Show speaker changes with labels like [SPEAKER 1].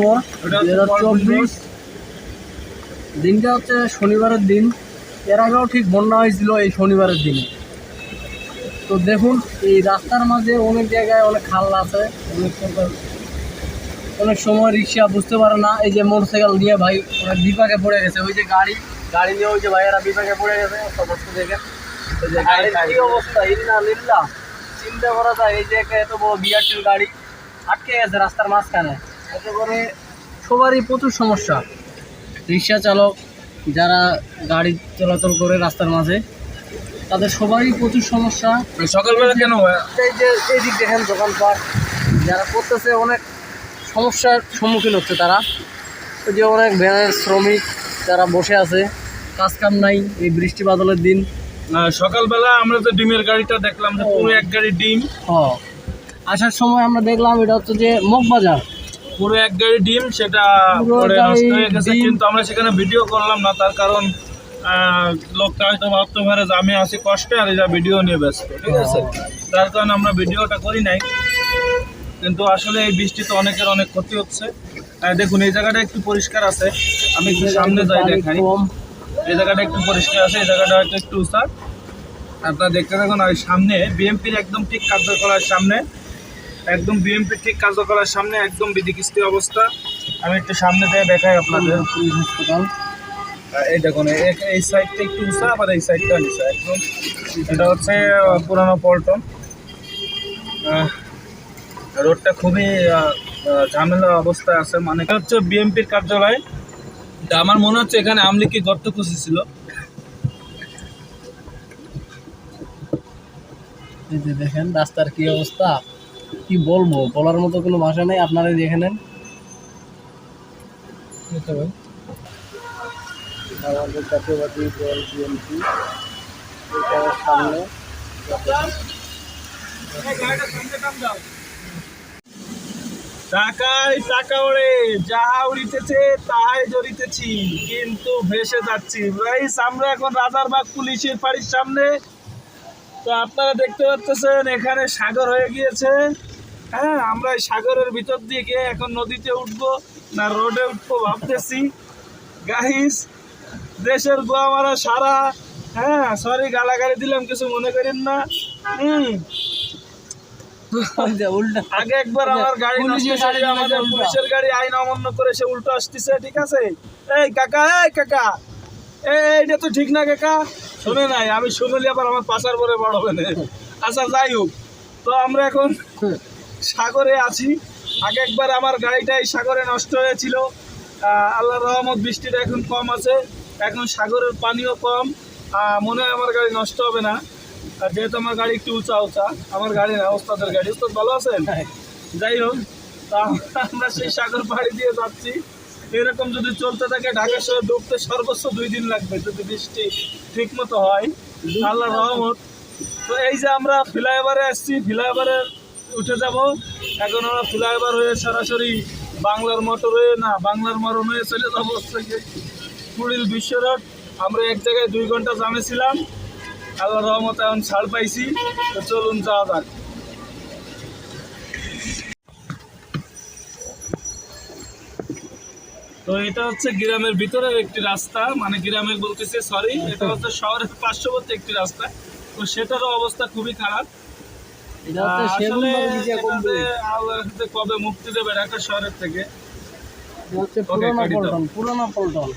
[SPEAKER 1] October
[SPEAKER 2] ওটা
[SPEAKER 1] হাজার চব্বিশ। দিনটা হচ্ছে শনিবারের দিন। এর আগেও ঠিক বন্যা হয়েছিল এই শনিবারের দিনে। তো দেখুন এই রাস্তার মাঝে অনেক জায়গায় অনেক খাল আছে। অনেক অনেক সময় রিক্সা বুঝতে পারে না। এই যে মোটরসাইকেল নিয়ে ভাই অনেক বিপাকে পড়ে গেছে। ওই যে গাড়ি গাড়ি নিয়ে ওই যে ভাইয়েরা বিপাকে পড়ে গেছে। অবস্থা দেখে ওই যে গাড়ির কি অবস্থা? লিল্লা চিন্তা করা যায় এই যে একটা এত বড় বিআরটির গাড়ি আটকে গেছে রাস্তার মাঝখানে। এতে করে সবারই প্রচুর সমস্যা। রিক্সা চালক যারা গাড়ি চলাচল করে রাস্তার মাঝে তাদের সবারই প্রচুর সমস্যা।
[SPEAKER 2] সকালবেলা কেন?
[SPEAKER 1] এই যে এই দিক দেখেন দোকানপাট যারা করতেছে অনেক সমস্যার সম্মুখীন হচ্ছে তারা। ওই যে অনেক ভ্যানের শ্রমিক যারা বসে আছে কাজ কাম নাই এই বৃষ্টি বাদলের দিন।
[SPEAKER 2] সকালবেলা আমরা তো ডিমের গাড়িটা দেখলাম যে পুরো এক গাড়ি ডিম।
[SPEAKER 1] হ আসার সময় আমরা দেখলাম এটা হচ্ছে যে মগবাজার।
[SPEAKER 2] পুরো এক গাড়ি ডিম সেটা
[SPEAKER 1] পরে
[SPEAKER 2] নষ্ট হয়ে গেছে কিন্তু আমরা সেখানে ভিডিও করলাম না তার কারণ লোকটা হয়তো ভাবতে পারে যে আমি আছি কষ্টে আর এটা ভিডিও নিয়ে ব্যস্ত ঠিক আছে? তার কারণে আমরা ভিডিওটা করি নাই। কিন্তু আসলে এই বৃষ্টিতে অনেকের অনেক ক্ষতি হচ্ছে। দেখুন এই জায়গাটা একটু পরিষ্কার আছে। আমি একটু সামনে যাই দেখাই। এই জায়গাটা একটু পরিষ্কার আছে এই জায়গাটা হয়তো একটু উঁচা। আপনারা দেখতে থাকুন আর সামনে বিএমপির একদম ঠিক কার্যকলার সামনে একদম বিএমপির ঠিক কার্যকলার সামনে, একদম বিধিকিস্তি অবস্থা। আমি একটু সামনে দিয়ে দেখাই আপনাদের।
[SPEAKER 1] হাসপাতাল
[SPEAKER 2] এই দেখুন এই- সাইডটা একটু উঁচা, আবার এই সাইডটা নিচা। একদম, এটা হচ্ছে পুরানো পল্টন। রোডটা খুবই ঝামেলা অবস্থায় আছে। মানে হচ্ছে বিএমপির কার্যালয়। আমার মনে হচ্ছে এখানে আমলিকি গর্ত
[SPEAKER 1] এই যে দেখেন, রাস্তার কি অবস্থা? কি বলব? বলার মতো কোনো ভাষা নেই আপনারাই দেখে নেন। আমাদের জাতীয়বাদী দল বিএনপি সামনে
[SPEAKER 2] টাকায় টাকা ওড়ে যাহা উড়িতেছে তাহাই জড়িতেছি কিন্তু ভেসে যাচ্ছি। আমরা এখন রাজারবাগ পুলিশের বাড়ির সামনে তো আপনারা দেখতে পাচ্ছেন এখানে সাগর হয়ে গিয়েছে। হ্যাঁ আমরা এই সাগরের ভিতর দিয়ে গিয়ে এখন নদীতে উঠবো না রোডে উঠবো ভাবতেছি। গাহিস দেশের গোয়া মারা সারা হ্যাঁ সরি গালাগালি দিলাম কিছু মনে করেন না। হুম। আগে একবার আমার গাড়ি
[SPEAKER 1] গাড়ি
[SPEAKER 2] আমাদের পুলিশের গাড়ি আইন অমান্য করে সে উল্টো আসতেছে ঠিক আছে? এই কাকা এই কাকা। এই এইটা তো ঠিক না কাকা। শুনে নাই আমি শুনলি আবার আমার পাশার পরে বড় হবে না আচ্ছা যাই হোক তো আমরা এখন সাগরে আছি। আগে একবার আমার গাড়িটা এই সাগরে নষ্ট হয়েছিল। আহ, আল্লাহর রহমত বৃষ্টিটা এখন কম আছে। এখন সাগরের পানিও কম। মনে হয় আমার গাড়ি নষ্ট হবে না। যেহেতু আমার গাড়ি একটু উঁচা উঁচা আমার গাড়ি না ওস্তাদের গাড়ি। ওস্তাদ ভালো আছেন? যাই হোক তা আমরা সেই সাগর পাড়ি দিয়ে যাচ্ছি। এরকম যদি চলতে থাকে, ঢাকা শহর ডুবতে সর্বোচ্চ দুই দিন লাগবে যদি বৃষ্টি ঠিক মতো হয়। আল্লাহ রহমত। তো এই যে আমরা ফ্লাইওভারে আসছি, ফ্লাইওভারে উঠে যাব। এখন আমরা ফ্লাইওভার হয়ে সরাসরি বাংলার মোটর হয়ে না, বাংলার মরণ চলে যাব কুড়িল বিশ্ব রোড আমরা এক জায়গায় দুই ঘণ্টা জামে ছিলাম আল্লাহ রহমত এখন ছাড় পাইছি। তো চলুন যাওয়া যাক। তো এটা হচ্ছে গ্রামের ভিতরের একটি রাস্তা মানে গ্রামের বলতেছে সরি এটা হচ্ছে শহরের পার্শ্ববর্তী একটি রাস্তা। তো সেটারও অবস্থা খুবই খারাপ। কবে মুক্তি দেবে ঢাকা শহরের থেকে।
[SPEAKER 1] পুরোনো পল্টন।